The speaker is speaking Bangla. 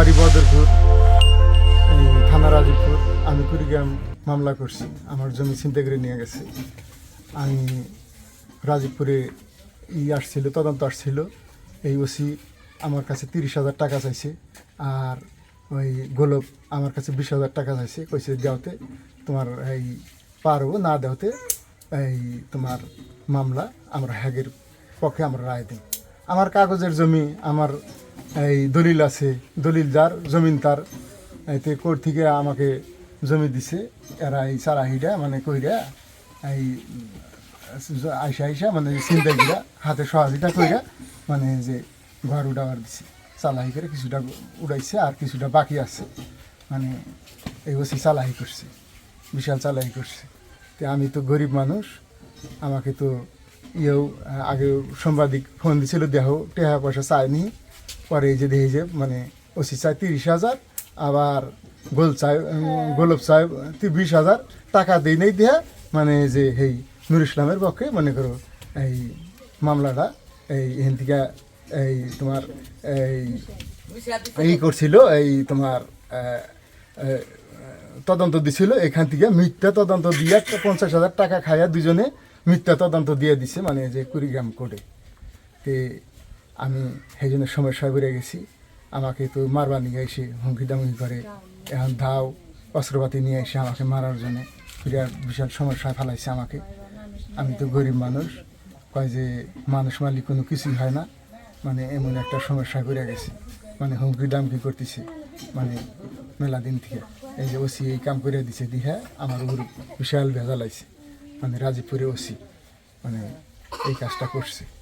বাড়ি বদরপুর এই থানা রাজীবপুর, আমি কুড়িগ্রাম মামলা করছি। আমার জমি চিন্তা করে নিয়ে গেছে। আমি রাজীবপুরে ই আসছিল, তদন্ত আসছিল। এই ওসি আমার কাছে তিরিশ হাজার টাকা চাইছে আর ওই গোলপ আমার কাছে বিশ হাজার টাকা চাইছে। কইছে দেওয়াতে তোমার এই পারব, না দেওয়াতে এই তোমার মামলা আমরা হ্যাগের পক্ষে আমরা রায় দিই। আমার কাগজের জমি, আমার এই দলিল আছে, দলিল যার, জমিন তার। এতে কোর্ট থেকে আমাকে জমি দিছে, এরা এই চারাহিটা মানে কইরা, এই আইসা আইসা মানে চিন্তা কইরা হাতে সহযোগিতা কইরা মানে যে ঘর উঠাবার দিছে। চালাহি করে কিছুটা উড়াইছে, আর কিছুটা বাকি আছে। মানে এই বসে চালাহি করছে, বিশাল চালাহি করছে। তো আমি তো গরিব মানুষ, আমাকে তো ইয়েও, আগে সাংবাদিক ফোন দিছিল, দেহ, টেহা পয়সা চায়নি। পরে এই যে দেখি যে মানে ওসি চায় তিরিশ হাজার, আবার গোল চায় গোলপ চায় বিশ হাজার, টাকা দিই নেই দেহা মানে যে এই নুর ইসলামের পক্ষে, মনে করো, এই মামলাটা, এই এখান থেকে, এই তোমার, এই এই করছিল, এই তোমার তদন্ত দিছিল, এখান থেকে মিথ্যা তদন্ত দিয়ে পঞ্চাশ হাজার টাকা খাইয়া দুজনে মিথ্যা তদন্ত দিয়ে দিছে মানে যে কুড়িগ্রাম কোর্টে। আমি সেই জন্য সমস্যায় বেড়ে গেছি। আমাকে তো মারবার নিয়ে এসে হুমকি দামকি করে। এখন ধাও অস্ত্রপাতি নিয়ে এসে আমাকে মারার জন্যে। বিরাট বিশাল সমস্যায় ফেলাইছে আমাকে। আমি তো গরিব মানুষ। কয় যে মানুষ মালিক কোনো কিছুই হয় না। মানে এমন একটা সমস্যা করে গেছে। মানে হুমকি দামকি করতেছে। মানে মেলা দিন থেকে। এই যে ওসি এই কাম করে দিছে দিহা, আমার উপর বিশাল ভেজাল আইছে। মানে রাজীবপুরে ওসি। মানে এই কাজটা করছে।